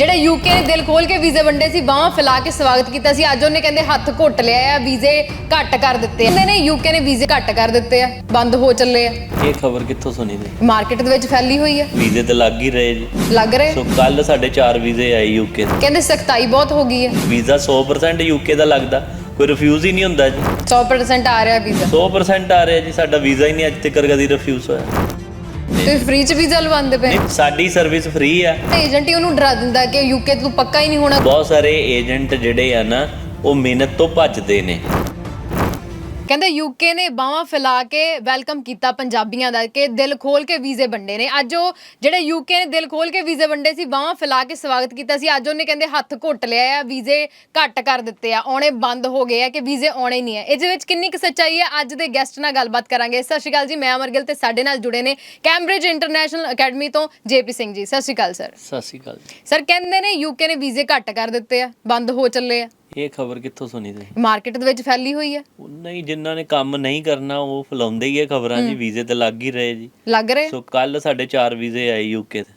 ਜਿਹੜੇ ਯੂਕੇ ਨੇ ਦਿਲ ਖੋਲ ਕੇ ਵੀਜ਼ੇ ਵੰਡੇ ਸੀ ਬਾਹਾਂ ਫੈਲਾ ਕੇ ਸਵਾਗਤ ਕੀਤਾ ਸੀ। ਅੱਜ ਉਹਨੇ ਕਹਿੰਦੇ ਹੱਥ ਘੁੱਟ ਲਿਆ ਆ ਵੀਜ਼ੇ ਘੱਟ ਕਰ ਦਿੱਤੇ ਆ। ਕਹਿੰਦੇ ਨੇ ਯੂਕੇ ਨੇ ਵੀਜ਼ੇ ਘੱਟ ਕਰ ਦਿੱਤੇ ਆ ਬੰਦ ਹੋ ਚੱਲੇ ਆ। ਇਹ ਖਬਰ ਕਿੱਥੋਂ ਸੁਣੀ ਤੇ ਮਾਰਕੀਟ ਦੇ ਵਿੱਚ ਫੈਲੀ ਹੋਈ ਆ। ਵੀਜ਼ੇ ਤੇ ਲੱਗ ਹੀ ਰਹੇ ਜੀ। ਲੱਗ ਰਹੇ? ਸੋ ਕੱਲ ਸਾਡੇ 4 ਵੀਜ਼ੇ ਆਏ ਯੂਕੇ ਦੇ। ਕਹਿੰਦੇ ਸਖਤਾਈ ਬਹੁਤ ਹੋ ਗਈ ਆ। ਵੀਜ਼ਾ 100% ਯੂਕੇ ਦਾ ਲੱਗਦਾ। ਕੋਈ ਰਿਫਿਊਜ਼ ਹੀ ਨਹੀਂ ਹੁੰਦਾ ਜੀ। 100% ਆ ਰਿਹਾ ਵੀਜ਼ਾ। 100% ਆ ਰਿਹਾ ਜੀ ਸਾਡਾ ਵੀਜ਼ਾ ਹੀ ਨਹੀਂ ਅੱਜ ਤੱਕ ਕਦੀ ਰਿਫਿਊਜ਼ ਹੋਇਆ। ਤੇ ਫ੍ਰੀ ਚ ਵੀਜ਼ਾ ਲਵਾਉਂਦੇ ਪਏ। ਨਹੀਂ ਸਾਡੀ ਸਰਵਿਸ ਫ੍ਰੀ ਆ। ਏਜੰਟ ਹੀ ਉਹਨੂੰ ਡਰਾ ਦਿੰਦਾ ਕਿ ਯੂਕੇ ਤੂੰ ਪੱਕਾ ਹੀ ਨਹੀਂ ਹੋਣਾ। ਬਹੁਤ ਸਾਰੇ ਏਜੰਟ ਜਿਹੜੇ ਆ ਨਾ ਉਹ ਮਿਹਨਤ ਤੋਂ ਭੱਜਦੇ ਨੇ। ਕਹਿੰਦੇ ਯੂਕੇ ਨੇ ਬਾਹਾਂ ਫੈਲਾ ਕੇ ਵੈਲਕਮ ਕੀਤਾ ਪੰਜਾਬੀਆਂ ਦਾ ਕਿ ਦਿਲ ਖੋਲ ਕੇ ਵੀਜ਼ੇ ਵੰਡੇ ਨੇ। ਅੱਜ ਉਹ ਜਿਹੜੇ ਯੂਕੇ ਨੇ ਦਿਲ ਖੋਲ ਕੇ ਵੀਜ਼ੇ ਵੰਡੇ ਸੀ ਬਾਹਾਂ ਫੈਲਾ ਕੇ ਸਵਾਗਤ ਕੀਤਾ ਸੀ। ਅੱਜ ਉਹਨੇ ਕਹਿੰਦੇ ਹੱਥ ਘੁੱਟ ਲਿਆ ਆ ਵੀਜ਼ੇ ਘੱਟ ਕਰ ਦਿੱਤੇ ਆ ਆਉਣੇ ਬੰਦ ਹੋ ਗਏ ਆ ਕਿ ਵੀਜ਼ੇ ਆਉਣੇ ਨਹੀਂ ਆ। ਇਹਦੇ ਵਿੱਚ ਕਿੰਨੀ ਕੁ ਸੱਚਾਈ ਹੈ ਅੱਜ ਦੇ ਗੈਸਟ ਨਾਲ ਗੱਲਬਾਤ ਕਰਾਂਗੇ। ਸਤਿ ਸ਼੍ਰੀ ਅਕਾਲ ਜੀ ਮੈਂ ਅਮਰ ਗਿੱਲ ਤੇ ਸਾਡੇ ਨਾਲ ਜੁੜੇ ਨੇ ਕੈਂਬਰਿਜ ਇੰਟਰਨੈਸ਼ਨਲ ਅਕੈਡਮੀ ਤੋਂ ਜੇਪੀ ਸਿੰਘ ਜੀ। ਸਤਿ ਸ਼੍ਰੀ ਅਕਾਲ ਸਰ ਸਤਿ ਸ਼੍ਰੀ ਅਕਾਲ ਸਰ ਕਹਿੰਦੇ ਨੇ ਯੂਕੇ ਨੇ ਵੀਜ਼ੇ ਘੱਟ ਕਰ ਦਿੱਤੇ ਆ ਬੰਦ ਹੋ ਚੱਲੇ ਆ। ਇਹ ਖਬਰ ਕਿੱਥੋਂ ਸੁਣੀ ਤੇ ਮਾਰਕੀਟ ਦੇ ਵਿੱਚ ਫੈਲੀ ਹੋਈ ਆ ਨਹੀਂ ਜਿਨ੍ਹਾਂ ਨੇ ਕੰਮ ਨਹੀਂ ਕਰਨਾ ਉਹ ਫਲਾਉਂਦੇ ਹੀ ਇਹ ਖਬਰਾਂ ਜੀ ਵੀਜ਼ੇ ਤੇ ਲੱਗ ਹੀ ਰਹੇ ਜੀ। ਲੱਗ ਰਹੇ? ਸੋ ਕੱਲ ਸਾਡੇ 4 ਵੀਜ਼ੇ ਆਏ ਯੂਕੇ ਦੇ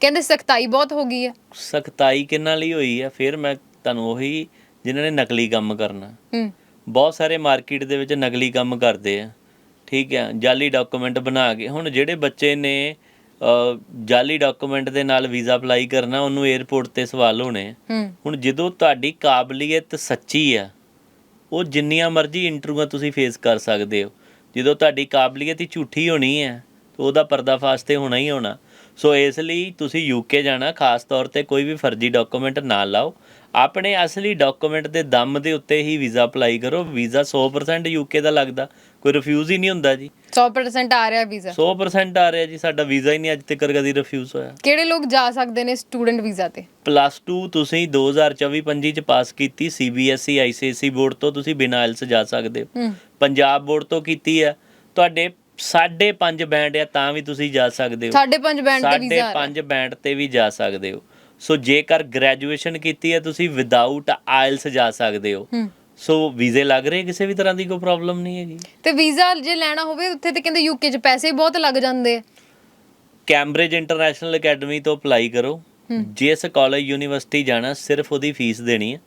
ਕਹਿੰਦੇ ਸਖਤਾਈ ਬਹੁਤ ਹੋ ਗਈ ਆ ਸਖਤਾਈ ਕਿੰਨਾਂ ਲਈ ਹੋਈ ਆ ਫਿਰ ਮੈਂ ਤੁਹਾਨੂੰ ਉਹੀ ਜਿਨ੍ਹਾਂ ਨੇ ਨਕਲੀ ਕੰਮ ਕਰਨਾ। ਹੂੰ। ਬਹੁਤ ਸਾਰੇ ਮਾਰਕੀਟ ਦੇ ਵਿੱਚ ਨਕਲੀ ਕੰਮ ਕਰਦੇ ਆ। ਠੀਕ ਹੈ ਜਾਲੀ ਡਾਕੂਮੈਂਟ ਬਣਾ ਕੇ। ਹੁਣ ਜਿਹੜੇ ਬੱਚੇ ਨੇ ਜਾਲੀ ਡਾਕੂਮੈਂਟ ਦੇ ਨਾਲ ਵੀਜ਼ਾ ਅਪਲਾਈ ਕਰਨਾ ਉਹਨੂੰ 에ਅਰਪੋਰਟ ਤੇ ਸਵਾਲ ਹੋਣੇ। ਹੁਣ ਜਦੋਂ ਤੁਹਾਡੀ ਕਾਬਲੀਅਤ ਸੱਚੀ ਆ ਉਹ ਜਿੰਨੀਆਂ ਮਰਜ਼ੀ ਇੰਟਰਵਿਊਆਂ ਤੁਸੀਂ ਫੇਸ ਕਰ ਸਕਦੇ ਹੋ। ਜਦੋਂ ਤੁਹਾਡੀ ਕਾਬਲੀਅਤ ਹੀ ਝੂਠੀ ਹੋਣੀ ਹੈ ਤਾਂ ਉਹਦਾ ਪਰਦਾਫਾਸ਼ ਤੇ ਹੋਣਾ ਹੀ ਹੋਣਾ। ਸੋ ਇਸ ਲਈ ਤੁਸੀਂ ਯੂਕੇ ਜਾਣਾ ਖਾਸ ਤੌਰ ਤੇ ਕੋਈ ਵੀ ਫਰਜ਼ੀ ਡਾਕੂਮੈਂਟ ਨਾ ਲਾਓ। ਆਪਣੇ ਅਸਲੀ ਡਾਕੂਮੈਂਟ ਦੇ ਦਮ ਦੇ ਉੱਤੇ ਹੀ ਵੀਜ਼ਾ ਅਪਲਾਈ ਕਰੋ। ਵੀਜ਼ਾ 100% ਯੂਕੇ ਦਾ ਲੱਗਦਾ। ਕੋਈ ਰਿਫਿਊਜ਼ ਹੀ ਨਹੀਂ ਹੁੰਦਾ ਜੀ। 100% ਆ ਰਿਹਾ ਵੀਜ਼ਾ 100% ਆ ਰਿਹਾ ਜੀ ਸਾਡਾ ਵੀਜ਼ਾ ਹੀ ਨਹੀਂ ਅੱਜ ਤੱਕ ਕਦੀ ਰਿਫਿਊਜ਼ ਹੋਇਆ। ਕਿਹੜੇ ਲੋਕ ਜਾ ਸਕਦੇ ਨੇ ਸਟੂਡੈਂਟ ਵੀਜ਼ਾ ਤੇ? ਪਲੱਸ 2 ਤੁਸੀਂ 2024-25 ਚ ਪਾਸ ਕੀਤੀ ਸੀਬੀਐਸਈ ਆਈਸੀਐਸਈ ਬੋਰਡ ਤੋਂ ਤੁਸੀਂ ਬਿਨਾਂ ਆਇਲਸ ਜਾ ਸਕਦੇ ਹੋ। ਪੰਜਾਬ ਬੋਰਡ ਤੋਂ ਕੀਤੀ ਹੈ। ਤੁਹਾਡੇ 5.5 ਬੈਂਡ ਆ ਤਾਂ ਵੀ ਤੁਸੀਂ ਜਾ ਸਕਦੇ ਹੋ। ਸਾਢੇ ਪੰਜ ਬੈਂਡ ਤੇ ਸਾਢੇ ਵੀਜ਼ਾ ਪੰਜ ਬੈਂਡ ਤੇ ਵੀ ਜਾ ਸਕਦੇ ਹੋ। ਸੋ ਜੇਕਰ ਗ੍ਰੈਜੂਏਸ਼ਨ ਕੀਤੀ ਹੈ ਤੁਸੀਂ ਵਿਦਆਊਟ ਆਇਲਸ ਜਾ ਸਕਦੇ ਹੂੰ। ਸੋ ਵੀਜ਼ੇ ਲੱਗ ਰਹੇ ਕਿਸੇ ਵੀ ਤਰ੍ਹਾਂ ਦੀ ਕੋਈ ਪ੍ਰੋਬਲਮ ਨਹੀਂ ਹੈਗੀ। ਤੇ ਵੀਜ਼ਾ ਜੇ ਲੈਣਾ ਹੋਵੇ ਉੱਥੇ ਤੇ ਕਹਿੰਦੇ ਯੂਕੇ 'ਚ ਪੈਸੇ ਬਹੁਤ ਲੱਗ ਜਾਂਦੇ ਆ। ਕੈਂਬਰਿਜ ਇੰਟਰਨੈਸ਼ਨਲ ਅਕੈਡਮੀ ਤੋਂ ਅਪਲਾਈ ਕਰੋ। ਜਿਸ ਕਾਲਜ ਯੂਨੀਵਰਸਿਟੀ ਜਾਣਾ ਸਿਰਫ ਉਹਦੀ ਫੀਸ ਦੇਣੀ ਹੈ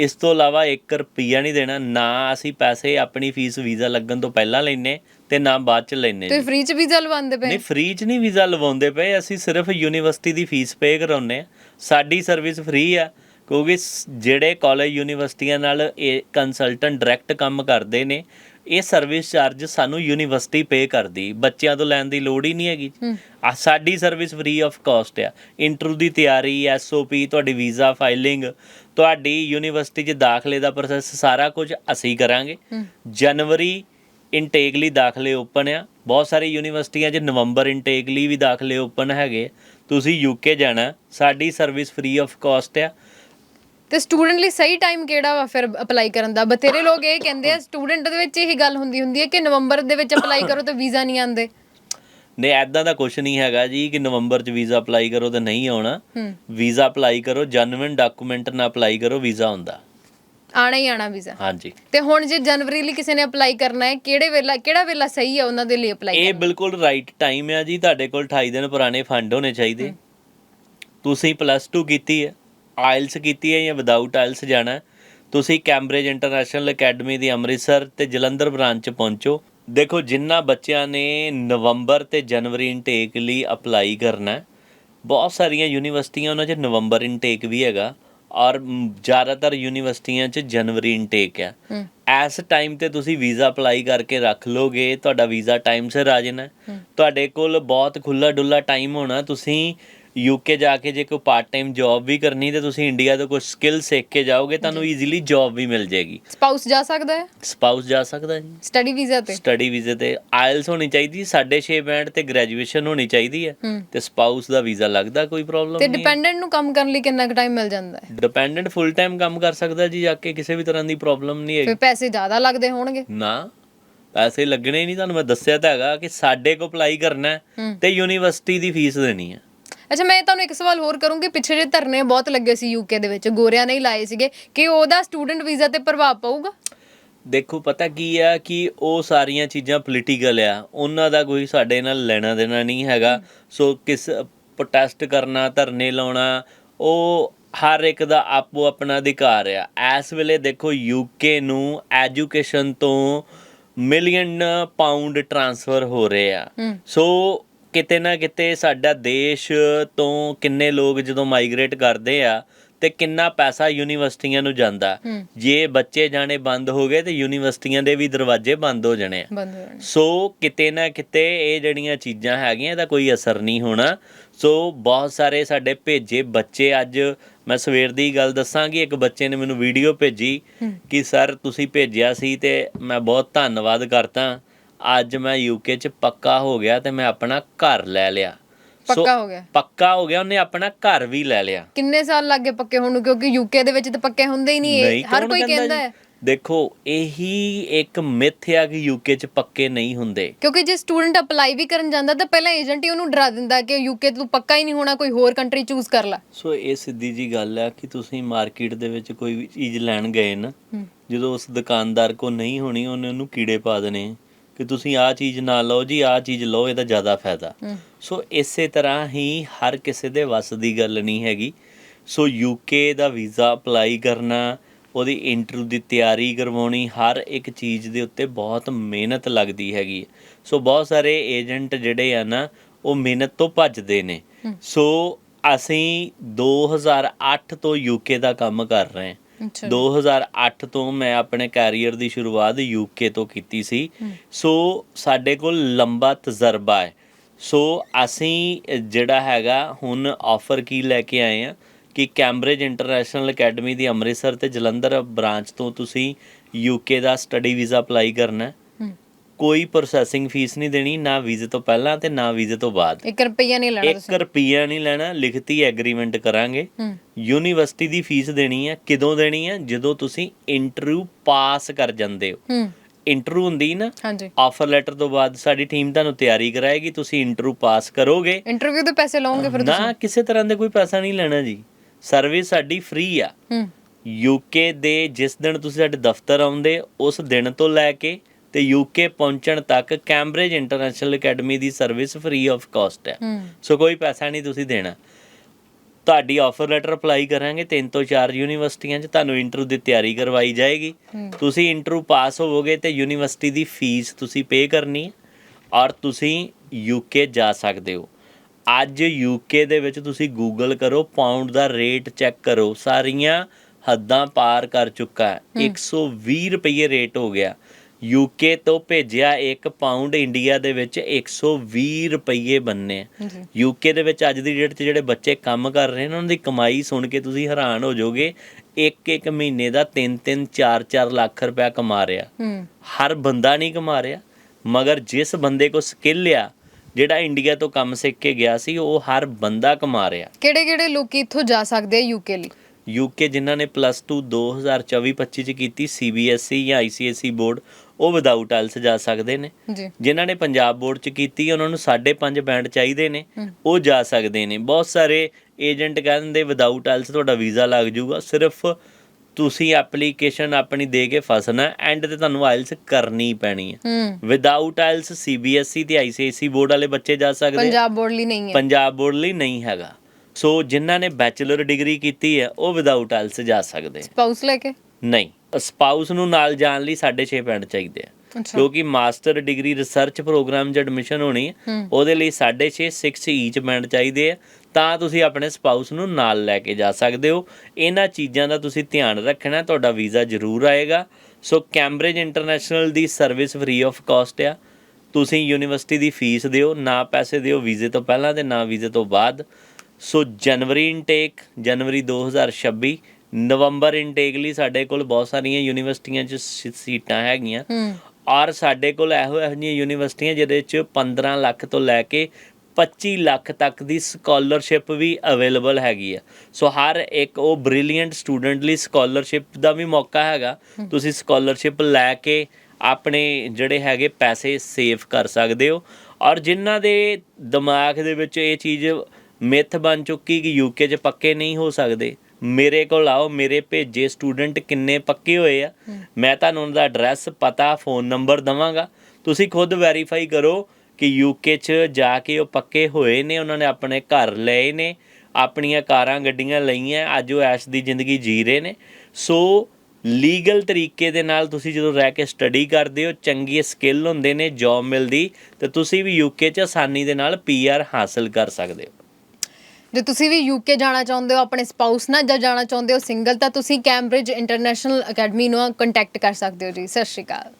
ਇਸ ਤੋਂ ਇਲਾਵਾ 1 ਰੁਪਿਆ ਨਹੀਂ ਦੇਣਾ ਨਾ ਅਸੀਂ ਪੈਸੇ ਆਪਣੀ ਫੀਸ ਵੀਜ਼ਾ ਲੱਗਣ ਤੋਂ ਪਹਿਲਾਂ ਲੈਨੇ ਤੇ ਨਾ ਬਾਅਦ ਚ ਲੈਨੇ ਤੇ ਫ੍ਰੀ 'ਚ ਵੀਜ਼ਾ ਲਵਾਉਂਦੇ ਪਏ? ਨਹੀਂ ਫ੍ਰੀ ਚ ਨਹੀਂ ਵੀਜ਼ਾ ਲਵਾਉਂਦੇ ਪਏ ਅਸੀਂ ਸਿਰਫ ਯੂਨੀਵਰਸਿਟੀ ਦੀ ਫੀਸ ਪੇ ਕਰਾਉਂਦੇ ਆ। ਸਾਡੀ ਸਰਵਿਸ ਫ੍ਰੀ ਆ ਕਿਉਂਕਿ ਜਿਹੜੇ ਕਾਲਜ ਯੂਨੀਵਰਸਿਟੀਆਂ ਨਾਲ ਇਹ ਕੰਸਲਟੈਂਟ ਡਾਇਰੈਕਟ ਕੰਮ ਕਰਦੇ ਨੇ ਇਹ ਸਰਵਿਸ ਚਾਰਜ ਸਾਨੂੰ ਯੂਨੀਵਰਸਿਟੀ ਪੇ ਕਰਦੀ ਬੱਚਿਆਂ ਤੋਂ ਲੈਣ ਦੀ ਲੋੜ ਹੀ ਨਹੀਂ ਹੈਗੀ। ਆ ਸਾਡੀ ਸਰਵਿਸ ਫ੍ਰੀ ਆਫ ਕਾਸਟ ਆ। ਇੰਟਰਵਿਊ ਦੀ ਤਿਆਰੀ ਐਸਓਪੀ ਤੁਹਾਡੀ ਵੀਜ਼ਾ ਫਾਈਲਿੰਗ ਤੁਹਾਡੀ ਯੂਨੀਵਰਸਿਟੀ 'ਚ ਦਾਖਲੇ ਦਾ ਪ੍ਰੋਸੈਸ ਸਾਰਾ ਕੁਝ ਅਸੀਂ ਕਰਾਂਗੇ। ਜਨਵਰੀ ਇਨਟੇਕ ਲਈ ਦਾਖਲੇ ਓਪਨ ਆ। ਬਹੁਤ ਸਾਰੀ ਯੂਨੀਵਰਸਿਟੀਆਂ 'ਚ ਨਵੰਬਰ ਇਨਟੇਕ ਲਈ ਵੀ ਦਾਖਲੇ ਓਪਨ ਹੈਗੇ ਤੁਸੀਂ ਯੂਕੇ ਜਾਣਾ ਸਾਡੀ ਸਰਵਿਸ ਫ੍ਰੀ ਆਫ ਕਾਸਟ ਆ। ਤੇ ਸਟੂਡੈਂਟ ਲਈ ਸਹੀ ਟਾਈਮ ਕਿਹੜਾ ਵਾ ਫਿਰ ਅਪਲਾਈ ਕਰਨ ਦਾ? ਬਥੇਰੇ ਲੋਕ ਇਹ ਕਹਿੰਦੇ ਆ ਸਟੂਡੈਂਟ ਦੇ ਵਿੱਚ ਇਹੀ ਗੱਲ ਹੁੰਦੀ ਹੁੰਦੀ ਹੈ ਕਿ ਨਵੰਬਰ ਦੇ ਵਿੱਚ ਅਪਲਾਈ ਕਰੋ ਤੇ ਵੀਜ਼ਾ ਨਹੀਂ ਆਉਂਦੇ। ਨੇ ਐਦਾਂ ਦਾ ਕੁਝ ਨਹੀਂ ਹੈਗਾ ਜੀ ਕਿ ਨਵੰਬਰ 'ਚ ਵੀਜ਼ਾ ਅਪਲਾਈ ਕਰੋ ਤੇ ਨਹੀਂ ਆਉਣਾ। ਵੀਜ਼ਾ ਅਪਲਾਈ ਕਰੋ ਜੈਨੂਇਨ ਡਾਕੂਮੈਂਟ ਨਾਲ ਅਪਲਾਈ ਕਰੋ ਵੀਜ਼ਾ ਹੁੰਦਾ ਆਣਾ ਹੀ ਆਣਾ ਵੀਜ਼ਾ ਹਾਂਜੀ। ਤੇ ਹੁਣ ਜੇ ਜਨਵਰੀ ਲਈ ਕਿਸੇ ਨੇ ਅਪਲਾਈ ਕਰਨਾ ਹੈ ਕਿਹੜੇ ਵੇਲਾ ਕਿਹੜਾ ਵੇਲਾ ਸਹੀ ਹੈ ਉਹਨਾਂ ਦੇ ਲਈ ਅਪਲਾਈ ਇਹ ਬਿਲਕੁਲ ਰਾਈਟ ਟਾਈਮ ਹੈ ਜੀ ਤੁਹਾਡੇ ਕੋਲ 28 ਦਿਨ ਪੁਰਾਣੇ ਫੰਡ ਹੋਣੇ ਚਾਹੀਦੇ। ਤੁਸੀਂ ਪਲੱਸ 2 ਕੀਤੀ ਹੈ। ਆਇਲਸ ਕੀਤੀ ਹੈ ਜਾਂ ਵਿਦਆਊਟ ਆਇਲਸ ਜਾਣਾ ਤੁਸੀਂ ਕੈਂਬਰਿਜ ਇੰਟਰਨੈਸ਼ਨਲ ਅਕੈਡਮੀ ਦੀ ਅੰਮ੍ਰਿਤਸਰ ਤੇ ਜਲੰਧਰ ਬ੍ਰਾਂਚ ਪਹੁੰਚੋ। ਦੇਖੋ ਜਿਨ੍ਹਾਂ ਬੱਚਿਆਂ ਨੇ ਨਵੰਬਰ ਤੇ ਜਨਵਰੀ ਇਨਟੇਕ ਲਈ ਅਪਲਾਈ ਕਰਨਾ ਹੈ, ਬਹੁਤ ਸਾਰੀਆਂ ਯੂਨੀਵਰਸਿਟੀਆਂ ਉਹਨਾਂ 'ਚ ਨਵੰਬਰ ਇਨਟੇਕ ਵੀ ਹੈਗਾ ਔਰ ਜ਼ਿਆਦਾਤਰ ਯੂਨੀਵਰਸਿਟੀਆਂ 'ਚ ਜਨਵਰੀ ਇਨਟੇਕ ਹੈ। ਐਸ ਟਾਈਮ ਤੇ ਤੁਸੀਂ ਵੀਜ਼ਾ ਅਪਲਾਈ ਕਰਕੇ ਰੱਖ ਲੋਗੇ ਤੁਹਾਡਾ ਵੀਜ਼ਾ ਟਾਈਮ ਸਿਰ ਆ ਜਾਣਾ ਹੈ। ਤੁਹਾਡੇ ਕੋਲ ਬਹੁਤ ਖੁੱਲਾ ਡੁੱਲਾ ਟਾਈਮ ਹੋਣਾ ਤੁਸੀਂ ਯੂਕੇ ਜਾ ਕੇ ਜੇ ਕੋਈ ਪਾਰਟ ਟਾਈਮ ਜੌਬ ਵੀ ਕਰਨੀ ਤੇ ਤੁਸੀਂ ਇੰਡੀਆ ਤੋਂ ਕੁਝ ਸਕਿੱਲ ਸਿੱਖ ਕੇ ਜਾਓਗੇ ਤੁਹਾਨੂੰ ਈਜ਼ੀਲੀ ਜੌਬ ਵੀ ਮਿਲ ਜਾਏਗੀ। ਸਪਾਊਸ ਜਾ ਸਕਦਾ ਹੈ? ਸਪਾਊਸ ਜਾ ਸਕਦਾ ਜੀ। ਸਟੱਡੀ ਵੀਜ਼ਾ ਤੇ? ਸਟੱਡੀ ਵੀਜ਼ੇ ਤੇ। ਆਇਲਸ ਹੋਣੀ ਚਾਹੀਦੀ 6.5 ਬੈਂਡ ਤੇ ਗ੍ਰੈਜੂਏਸ਼ਨ ਹੋਣੀ ਚਾਹੀਦੀ ਹੈ। ਤੇ ਸਪਾਊਸ ਦਾ ਵੀਜ਼ਾ ਲੱਗਦਾ ਕੋਈ ਤੇ ਪ੍ਰੋਬਲਮ ਨਹੀਂ ਡਿਪੈਂਡੈਂਟ ਨੂੰ ਕੰਮ ਕਰਨ ਲਈ ਕਿੰਨਾ ਕੁ ਟਾਈਮ ਮਿਲ ਜਾਂਦਾ ਹੈ? ਡਿਪੈਂਡੈਂਟ ਫੁੱਲ ਟਾਈਮ ਕੰਮ ਕਰ ਸਕਦਾ ਜੀ ਜਾ ਕੇ ਕਿਸੇ ਵੀ ਤਰ੍ਹਾਂ ਦੀ ਪ੍ਰੋਬਲਮ ਨਹੀਂ ਹੈਗੀ। ਫਿਰ ਪੈਸੇ ਜ਼ਿਆਦਾ ਲੱਗਦੇ ਹੋਣਗੇ। ਨਾ ਪੈਸੇ ਲੱਗਣੇ ਹੀ ਨਹੀਂ ਤੁਹਾਨੂੰ ਮੈਂ ਦੱਸਿਆ ਤਾਂ ਹੈਗਾ ਕਿ ਸਾਡੇ ਕੋ ਅਪਲਾਈ ਕਰਨਾ। ਤੇ ਯੂਨੀਵਰਸਿਟੀ ਦੀ ਫੀਸ ਦੇਣੀ ਹੈ। ਅੱਛਾ ਮੈਂ ਤੁਹਾਨੂੰ ਇੱਕ ਸਵਾਲ ਹੋਰ ਕਰੂੰਗੀ। ਪਿੱਛੇ ਜੇ ਧਰਨੇ ਬਹੁਤ ਲੱਗੇ ਸੀ ਯੂਕੇ ਦੇ ਵਿੱਚ ਗੋਰਿਆਂ ਨੇ ਹੀ ਲਾਏ ਸੀਗੇ। ਕਿ ਉਹਦਾ ਸਟੂਡੈਂਟ ਵੀਜ਼ਾ ਤੇ ਪ੍ਰਭਾਵ ਪਊਗਾ? ਦੇਖੋ ਪਤਾ ਕੀ ਆ ਕਿ ਉਹ ਸਾਰੀਆਂ ਚੀਜ਼ਾਂ ਪੋਲੀਟੀਕਲ ਆ। ਉਹਨਾਂ ਦਾ ਕੋਈ ਸਾਡੇ ਨਾਲ ਲੈਣਾ ਦੇਣਾ ਨਹੀਂ ਹੈਗਾ। ਸੋ ਕਿਸ ਪ੍ਰੋਟੈਸਟ ਕਰਨਾ ਧਰਨੇ ਲਾਉਣਾ ਉਹ ਹਰ ਇੱਕ ਦਾ ਆਪੋ ਆਪਣਾ ਅਧਿਕਾਰ ਆ। ਇਸ ਵੇਲੇ ਦੇਖੋ ਯੂਕੇ ਨੂੰ ਐਜੂਕੇਸ਼ਨ ਤੋਂ ਮਿਲੀਅਨ ਪਾਉਂਡ ਟਰਾਂਸਫਰ ਹੋ ਰਹੇ ਆ। ਸੋ ਕਿਤੇ ਨਾ ਕਿਤੇ ਸਾਡਾ ਦੇਸ਼ ਤੋਂ ਕਿੰਨੇ ਲੋਕ ਜਦੋਂ ਮਾਈਗ੍ਰੇਟ ਕਰਦੇ ਆ ਤੇ ਕਿੰਨਾ ਪੈਸਾ ਯੂਨੀਵਰਸਿਟੀਆਂ ਨੂੰ ਜਾਂਦਾ। ਜੇ ਬੱਚੇ ਜਾਣੇ ਬੰਦ ਹੋ ਗਏ ਤੇ ਯੂਨੀਵਰਸਿਟੀਆਂ ਦੇ ਵੀ ਦਰਵਾਜ਼ੇ ਬੰਦ ਹੋ ਜਾਣੇ ਆ। ਸੋ ਕਿਤੇ ਨਾ ਕਿਤੇ ਇਹ ਜਿਹੜੀਆਂ ਚੀਜ਼ਾਂ ਹੈਗੀਆਂ ਇਹਦਾ ਕੋਈ ਅਸਰ ਨਹੀਂ ਹੋਣਾ। ਸੋ ਬਹੁਤ ਸਾਰੇ ਸਾਡੇ ਭੇਜੇ ਬੱਚੇ ਅੱਜ ਮੈਂ ਸਵੇਰ ਦੀ ਗੱਲ ਦੱਸਾਂਗੀ ਇੱਕ ਬੱਚੇ ਨੇ ਮੈਨੂੰ ਵੀਡੀਓ ਭੇਜੀ। ਕਿ ਸਰ ਤੁਸੀਂ ਭੇਜਿਆ ਸੀ ਤੇ ਮੈਂ ਬਹੁਤ ਧੰਨਵਾਦ ਕਰਦਾ। ਅੱਜ ਮੈਂ ਯੂਕੇ ਚ ਪੱਕਾ ਹੋ ਗਿਆ ਤੇ ਮੈਂ ਆਪਣਾ ਘਰ ਲੈ ਲਿਆ। ਸੋ ਪੱਕਾ ਹੋ ਗਿਆ? ਪੱਕਾ ਹੋ ਗਿਆ ਉਹਨੇ ਆਪਣਾ ਘਰ ਵੀ ਲੈ ਲਿਆ। ਕਿੰਨੇ ਸਾਲ ਲੱਗੇ ਪੱਕੇ ਹੋਣ ਨੂੰ? ਕਿਉਂਕਿ ਯੂਕੇ ਦੇ ਵਿੱਚ ਤਾਂ ਪੱਕੇ ਹੁੰਦੇ ਹੀ ਨਹੀਂ ਇਹ। ਹਰ ਕੋਈ ਕਹਿੰਦਾ? ਹੈ। ਦੇਖੋ ਇਹੀ ਇੱਕ ਮਿਥ ਆ ਕਿ ਯੂਕੇ ਚ ਪੱਕੇ ਨਹੀਂ ਹੁੰਦੇ। ਕਿਉਂਕਿ ਜੇ ਸਟੂਡੈਂਟ ਅਪਲਾਈ ਵੀ ਕਰਨ ਜਾਂਦਾ ਤਾਂ ਪਹਿਲਾਂ ਏਜੰਟ ਹੀ ਉਹਨੂੰ ਡਰਾ ਦਿੰਦਾ ਕਿ ਯੂਕੇ ਤੂੰ ਪੱਕਾ ਹੀ ਨਹੀਂ ਹੋਣਾ ਕੋਈ ਹੋਰ ਕੰਟਰੀ ਚੂਜ਼ ਕਰ ਲੈ। ਸੋ ਇਹ ਸਿੱਧੀ ਜੀ ਗੱਲ ਹੈ ਕਿ ਤੁਸੀਂ ਮਾਰਕੀਟ ਦੇ ਵਿੱਚ ਕੋਈ ਵੀ ਚੀਜ਼ ਲੈਣ ਗਏ ਨਾ ਹੂੰ। ਜਦੋਂ ਉਸ ਦੁਕਾਨਦਾਰ ਕੋ ਨਹੀਂ ਹੋਣੀ ਉਹਨੇ ਉਹਨੂੰ ਕੀੜੇ ਪਾ ਦੇਣੇ। ਕਿ ਤੁਸੀਂ ਆਹ ਚੀਜ਼ ਨਾ ਲਓ ਜੀ ਆਹ ਚੀਜ਼ ਲਓ ਇਹਦਾ ਜ਼ਿਆਦਾ ਫਾਇਦਾ। ਸੋ ਇਸੇ ਤਰ੍ਹਾਂ ਹੀ ਹਰ ਕਿਸੇ ਦੇ ਵੱਸ ਦੀ ਗੱਲ ਨਹੀਂ ਹੈਗੀ। ਸੋ ਯੂਕੇ ਦਾ ਵੀਜ਼ਾ ਅਪਲਾਈ ਕਰਨਾ ਉਹਦੀ ਇੰਟਰਵਿਊ ਦੀ ਤਿਆਰੀ ਕਰਵਾਉਣੀ ਹਰ ਇੱਕ ਚੀਜ਼ ਦੇ ਉੱਤੇ ਬਹੁਤ ਮਿਹਨਤ ਲੱਗਦੀ ਹੈਗੀ। ਸੋ ਬਹੁਤ ਸਾਰੇ ਏਜੰਟ ਜਿਹੜੇ ਆ ਨਾ ਉਹ ਮਿਹਨਤ ਤੋਂ ਭੱਜਦੇ ਨੇ। ਸੋ ਅਸੀਂ 2008 ਤੋਂ ਯੂਕੇ ਦਾ ਕੰਮ ਕਰ ਰਹੇ ਹਾਂ। 2008 ਤੋਂ ਮੈਂ ਆਪਣੇ ਕੈਰੀਅਰ ਦੀ ਸ਼ੁਰੂਆਤ ਯੂਕੇ ਤੋਂ ਕੀਤੀ ਸੀ। ਸੋ ਸਾਡੇ ਕੋਲ ਲੰਬਾ ਤਜਰਬਾ ਹੈ। ਸੋ ਅਸੀਂ ਜਿਹੜਾ ਹੈਗਾ, ਹੁਣ ਆਫਰ ਕੀ ਲੈ ਕੇ ਆਏ ਆ ਕਿ ਕੈਂਬਰਿਜ ਇੰਟਰਨੈਸ਼ਨਲ ਅਕੈਡਮੀ ਦੀ ਅੰਮ੍ਰਿਤਸਰ ਤੇ ਜਲੰਧਰ ਬ੍ਰਾਂਚ ਤੋਂ ਤੁਸੀਂ ਯੂਕੇ ਦਾ ਸਟੱਡੀ ਵੀਜ਼ਾ ਅਪਲਾਈ ਕਰਨਾ ਹੈ। ਕੋਈ ਪ੍ਰੋਸੈਸਿੰਗ ਫੀਸ ਨਹੀਂ ਦੇਣੀ ਨਾ ਵੀਜ਼ੇ ਤੋਂ ਪਹਿਲਾਂ ਤੇ ਨਾ ਵੀਜ਼ੇ ਤੋਂ ਬਾਅਦ। 1 ਰੁਪਈਆ ਨਹੀਂ ਲੈਣਾ 1 ਤੁਸੀਂ। ਰੁਪਿਆ ਨਹੀਂ ਲੈਣਾ ਲਿਖਤੀ ਐਗਰੀਮੈਂਟ ਕਰਾਂਗੇ। ਯੂਨੀਵਰਸਿਟੀ ਦੀ ਫੀਸ ਦੇਣੀ ਹੈ ਕਿਦੋਂ ਦੇਣੀ ਹੈ ਜਦੋਂ ਤੁਸੀਂ ਇੰਟਰਵਿਊ ਪਾਸ ਕਰ ਜਾਂਦੇ ਹੋ। ਇੰਟਰਵਿਊ ਹੁੰਦੀ ਨਾ ਆਫਰ ਲੈਟਰ ਤੋਂ ਬਾਅਦ ਸਾਡੀ ਟੀਮ ਤੁਹਾਨੂੰ ਤਿਆਰੀ ਕਰਾਏਗੀ ਤੁਸੀਂ ਇੰਟਰਵਿਊ ਪਾਸ ਕਰੋਗੇ। ਇੰਟਰਵਿਊ ਦੇ ਪੈਸੇ ਲਓਗੇ ਫਿਰ ਤੁਸੀਂ? ਨਾ ਕਿਸੇ ਤਰ੍ਹਾਂ ਦੇ ਕੋਈ ਪੈਸਾ ਨਹੀਂ ਲੈਣਾ ਜੀ। ਸਰਵਿਸ ਸਾਡੀ ਫ੍ਰੀ ਆ। ਯੂਕੇ ਦੇ ਜਿਸ ਦਿਨ ਤੁਸੀਂ ਸਾਡੇ ਦਫ਼ਤਰ ਆਉਂਦੇ ਉਸ ਦਿਨ ਤੋਂ ਲੈ ਕੇ ਤੇ ਯੂਕੇ ਪਹੁੰਚਣ ਤੱਕ ਕੈਂਬਰਿਜ ਇੰਟਰਨੈਸ਼ਨਲ ਅਕੈਡਮੀ ਦੀ ਸਰਵਿਸ ਫ੍ਰੀ ਆਫ ਕਾਸਟ ਹੈ। ਸੋ ਕੋਈ ਪੈਸਾ ਨਹੀਂ ਤੁਸੀਂ ਦੇਣਾ। ਤੁਹਾਡੀ ਆਫਰ ਲੈਟਰ ਅਪਲਾਈ ਕਰਾਂਗੇ ਤਿੰਨ ਤੋਂ ਚਾਰ ਯੂਨੀਵਰਸਿਟੀਆਂ 'ਚ ਤੁਹਾਨੂੰ ਇੰਟਰਵਿਊ ਦੀ ਤਿਆਰੀ ਕਰਵਾਈ ਜਾਏਗੀ। ਤੁਸੀਂ ਇੰਟਰਵਿਊ ਪਾਸ ਹੋਵੋਗੇ ਤੇ ਯੂਨੀਵਰਸਿਟੀ ਦੀ ਫੀਸ ਤੁਸੀਂ ਪੇ ਕਰਨੀ ਹੈ ਔਰ ਤੁਸੀਂ ਯੂਕੇ ਜਾ ਸਕਦੇ ਹੋ। ਅੱਜ ਯੂਕੇ ਦੇ ਵਿੱਚ ਤੁਸੀਂ ਗੂਗਲ ਕਰੋ ਪਾਉਂਡ ਦਾ ਰੇਟ ਚੈੱਕ ਕਰੋ। ਸਾਰੀਆਂ ਹੱਦਾਂ ਪਾਰ ਕਰ ਚੁੱਕਾ ਹੈ। 120 ਰੁਪਏ ਰੇਟ ਹੋ ਗਿਆ। ਯੂਕੇ ਤੋਂ ਭੇਜਿਆ 1 ਪਾਉਂਡ ਇੰਡੀਆ ਦੇ ਵਿੱਚ 120 ਰੁਪਏ ਬੰਨੇ ਯੂਕੇ ਦੇ ਵਿੱਚ ਅੱਜ ਦੀ ਡੇਟ 'ਚ ਜਿਹੜੇ ਬੱਚੇ ਕੰਮ ਕਰ ਰਹੇ ਨੇ ਉਹਨਾਂ ਦੀ ਕਮਾਈ ਸੁਣ ਕੇ ਤੁਸੀਂ ਹੈਰਾਨ ਹੋ ਜਾਓਗੇ ਇੱਕ ਇੱਕ ਮਹੀਨੇ ਦਾ 3-3 4-4 ਲੱਖ ਰੁਪਇਆ ਕਮਾ ਰਿਹਾ। ਹਰ ਬੰਦਾ ਨਹੀਂ ਕਮਾ ਰਿਹਾ ਮਗਰ ਜਿਸ ਬੰਦੇ ਕੋ ਸਕਿੱਲ ਆ ਜਿਹੜਾ ਇੰਡੀਆ ਤੋਂ ਕੰਮ ਸਿੱਖ ਕੇ ਗਿਆ ਸੀ ਉਹ ਹਰ ਬੰਦਾ ਕਮਾ ਰਿਹਾ। ਕਿਹੜੇ ਕਿਹੜੇ ਲੋਕੀ ਇੱਥੋਂ ਜਾ ਸਕਦੇ ਆ ਯੂਕੇ ਲਈ? ਯੂਕੇ ਜਿਨ੍ਹਾਂ ਨੇ ਪਲੱਸ 2 2024-25 ਚ ਕੀਤੀ ਸੀਬੀਐਸਈ ਜਾਂ ਆਈਸੀਐਸਈ ਬੋਰਡ ਉਹ ਵਿਦਆਊਟ ਆਇਲਸ ਜਾ ਸਕਦੇ ਨੇ। ਜਿਨ੍ਹਾਂ ਨੇ ਪੰਜਾਬ ਬੋਰਡ ਚ ਕੀਤੀ ਉਹਨਾਂ ਨੂੰ 5.5 ਬੈਂਡ ਚਾਹੀਦੇ ਨੇ। ਉਹ ਜਾ ਸਕਦੇ ਨੇ। ਬਹੁਤ ਸਾਰੇ ਏਜੰਟ ਕਹਿੰਦੇ ਵਿਦਆਊਟ ਆਇਲਸ ਤੁਹਾਡਾ ਵੀਜ਼ਾ ਲੱਗ ਜਾਊਗਾ। ਸਿਰਫ ਤੁਸੀਂ ਐਪਲੀਕੇਸ਼ਨ ਆਪਣੀ ਦੇ ਕੇ ਫਸਣਾ ਐਂਡ ਤੇ ਤੁਹਾਨੂੰ ਆਇਲਸ ਕਰਨੀ ਪੈਣੀ ਹੈ। ਵਿਦਆਊਟ ਆਇਲਸ ਸੀਬੀਐਸਈ ਤੇ ਆਈਸੀਆਈਸੀ ਬੋਰਡ ਵਾਲੇ ਬੱਚੇ ਜਾ ਸਕਦੇ। ਪੰਜਾਬ ਬੋਰਡ ਲਈ ਨਹੀਂ ਹੈ। ਪੰਜਾਬ ਬੋਰਡ ਲਈ ਨਹੀਂ ਹੈਗਾ। ਸੋ ਜਿਨ੍ਹਾਂ ਨੇ ਬੈਚਲਰ ਡਿਗਰੀ ਕੀਤੀ ਹੈ ਉਹ ਵਿਦਆਊਟ ਆਇਲਸ ਜਾ ਸਕਦੇ ਸਪਾਊਸ ਲੈ ਕੇ? ਨਹੀਂ। ਸਪਾਊਸ ਨੂੰ ਨਾਲ ਜਾਣ ਲਈ 6.5 ਬੈਂਡ ਚਾਹੀਦੇ ਆ। ਕਿਉਂਕਿ ਮਾਸਟਰ ਡਿਗਰੀ ਰਿਸਰਚ ਪ੍ਰੋਗਰਾਮ 'ਚ ਐਡਮਿਸ਼ਨ ਹੋਣੀ ਹੂੰ। ਉਹਦੇ ਲਈ 6.5 6 ਈਚ ਬੈਂਡ ਚਾਹੀਦੇ ਆ। ਤਾਂ ਤੁਸੀਂ ਆਪਣੇ ਸਪਾਊਸ ਨੂੰ ਨਾਲ ਲੈ ਕੇ ਜਾ ਸਕਦੇ ਹੋ। ਇਹਨਾਂ ਚੀਜ਼ਾਂ ਦਾ ਤੁਸੀਂ ਧਿਆਨ ਰੱਖਣਾ ਤੁਹਾਡਾ ਵੀਜ਼ਾ ਜ਼ਰੂਰ ਆਏਗਾ। ਸੋ ਕੈਂਬਰਿਜ ਇੰਟਰਨੈਸ਼ਨਲ ਦੀ ਸਰਵਿਸ ਫ੍ਰੀ ਆਫ ਕਾਸਟ ਆ। ਤੁਸੀਂ ਯੂਨੀਵਰਸਿਟੀ ਦੀ ਫੀਸ ਦਿਓ ਨਾ ਪੈਸੇ ਦਿਓ ਵੀਜ਼ੇ ਤੋਂ ਪਹਿਲਾਂ ਤੇ ਨਾ ਵੀਜ਼ੇ ਤੋਂ ਬਾਅਦ। ਸੋ ਜਨਵਰੀ ਇਨਟੇਕ ਜਨਵਰੀ 2026 ਨਵੰਬਰ ਇਨਟੇਕ ਲਈ ਸਾਡੇ ਕੋਲ ਬਹੁਤ ਸਾਰੀਆਂ ਯੂਨੀਵਰਸਿਟੀਆਂ 'ਚ ਸੀਟਾਂ ਹੈਗੀਆਂ। ਔਰ ਸਾਡੇ ਕੋਲ ਇਹੋ ਇਹੋ ਜਿਹੀਆਂ ਯੂਨੀਵਰਸਿਟੀਆਂ ਜਿਹਦੇ 'ਚ 15 ਲੱਖ ਤੋਂ ਲੈ ਕੇ 25 ਲੱਖ ਤੱਕ ਦੀ ਸਕਾਲਰਸ਼ਿਪ ਵੀ ਅਵੇਲੇਬਲ ਹੈਗੀ ਆ। ਸੋ ਹਰ ਇੱਕ ਉਹ ਬ੍ਰਿਲੀਅੰਟ ਸਟੂਡੈਂਟ ਲਈ ਸਕਾਲਰਸ਼ਿਪ ਦਾ ਵੀ ਮੌਕਾ ਹੈਗਾ। ਤੁਸੀਂ ਸਕਾਲਰਸ਼ਿਪ ਲੈ ਕੇ ਆਪਣੇ ਜਿਹੜੇ ਹੈਗੇ ਪੈਸੇ ਸੇਵ ਕਰ ਸਕਦੇ ਹੋ। ਔਰ ਜਿਨ੍ਹਾਂ ਦੇ ਦਿਮਾਗ ਦੇ ਵਿੱਚ ਇਹ ਚੀਜ਼ ਮਿੱਥ ਬਣ ਚੁੱਕੀ ਕਿ ਯੂਕੇ 'ਚ ਪੱਕੇ ਨਹੀਂ ਹੋ ਸਕਦੇ ਮੇਰੇ ਕੋਲ ਆਓ ਮੇਰੇ ਭੇਜੇ ਸਟੂਡੈਂਟ ਕਿੰਨੇ ਪੱਕੇ ਹੋਏ ਆ। ਮੈਂ ਤੁਹਾਨੂੰ ਉਹਨਾਂ ਦਾ ਐਡਰੈਸ ਪਤਾ ਫੋਨ ਨੰਬਰ ਦਵਾਂਗਾ। ਤੁਸੀਂ ਖੁਦ ਵੈਰੀਫਾਈ ਕਰੋ ਕਿ ਯੂਕੇ 'ਚ ਜਾ ਕੇ ਉਹ ਪੱਕੇ ਹੋਏ ਨੇ ਉਹਨਾਂ ਨੇ ਆਪਣੇ ਘਰ ਲਏ ਨੇ ਆਪਣੀਆਂ ਕਾਰਾਂ ਗੱਡੀਆਂ ਲਈਆਂ ਅੱਜ ਉਹ ਐਸ਼ ਦੀ ਜ਼ਿੰਦਗੀ ਜੀ ਰਹੇ ਨੇ। ਸੋ ਲੀਗਲ ਤਰੀਕੇ ਦੇ ਨਾਲ ਤੁਸੀਂ ਜਦੋਂ ਰਹਿ ਕੇ ਸਟੱਡੀ ਕਰਦੇ ਹੋ ਚੰਗੀ ਸਕਿੱਲ ਹੁੰਦੇ ਨੇ ਜੌਬ ਮਿਲਦੀ ਤੇ ਤੁਸੀਂ ਵੀ ਯੂਕੇ 'ਚ ਆਸਾਨੀ ਦੇ ਨਾਲ ਪੀਆਰ ਹਾਸਲ ਕਰ ਸਕਦੇ ਹੋ। ਜੇ ਤੁਸੀਂ ਵੀ ਯੂਕੇ ਜਾਣਾ ਚਾਹੁੰਦੇ ਹੋ, ਆਪਣੇ ਸਪਾਊਸ ਨਾਲ ਜਾਂ ਜਾਣਾ ਚਾਹੁੰਦੇ ਹੋ ਸਿੰਗਲ ਤਾਂ ਤੁਸੀਂ ਕੈਂਬਰਿਜ ਇੰਟਰਨੈਸ਼ਨਲ ਅਕੈਡਮੀ ਨੂੰ ਕੰਟੈਕਟ ਕਰ ਸਕਦੇ ਹੋ ਜੀ। ਸਤਿ ਸ਼੍ਰੀ ਅਕਾਲ।